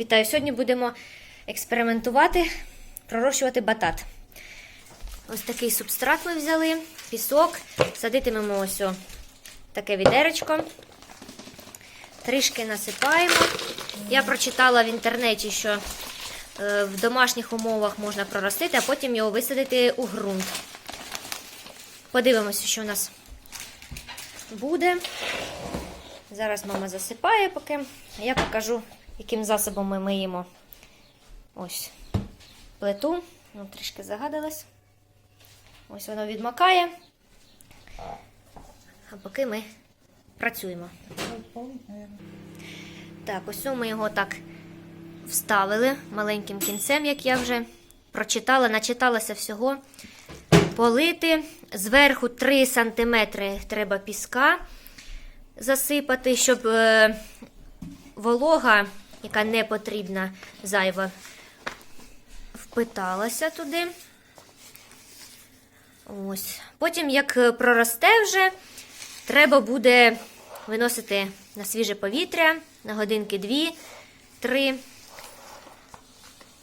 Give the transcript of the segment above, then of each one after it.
Вітаю! Сьогодні будемо експериментувати, пророщувати батат. Ось такий субстрат ми взяли, пісок. Садитимемо ось о таке відеречко. Трішки насипаємо. Я прочитала в інтернеті, що е, в домашніх умовах можна проростити, а потім його висадити у ґрунт. Подивимося, що у нас буде. Зараз мама засипає поки. А я покажу, яким засобом ми миємо ось плиту. Ну, трішки загадалась. Ось воно відмокає. А поки ми працюємо. Так, ось ми його так вставили маленьким кінцем, як я вже прочитала, начиталася всього. Полити. Зверху 3 см треба піска засипати, щоб е, волога, яка не потрібна зайва, впиталася туди. Ось. Потім, як проросте вже, треба буде виносити на свіже повітря на годинки 2-3.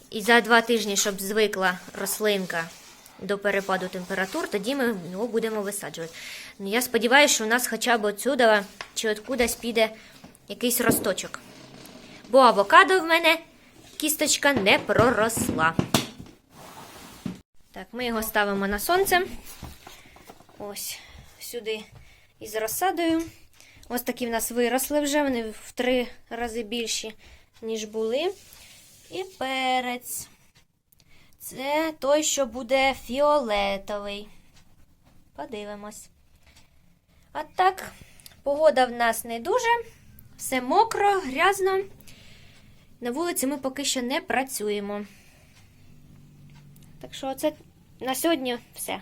І за два тижні, щоб звикла рослинка до перепаду температур, тоді ми його будемо висаджувати. Ну, Я сподіваюся, що у нас хоча б отсюда чи откудись піде якийсь росточок. Бо авокадо в мене кісточка не проросла. Так, ми його ставимо на сонце. Ось сюди із розсадою. Ось такі в нас виросли вже, вони в три рази більші, ніж були. І перець. Це той, що буде фіолетовий. Подивимось. А так, погода в нас не дуже. Все мокро, грязно. На вулиці ми поки що не працюємо. Так що, це на сьогодні все.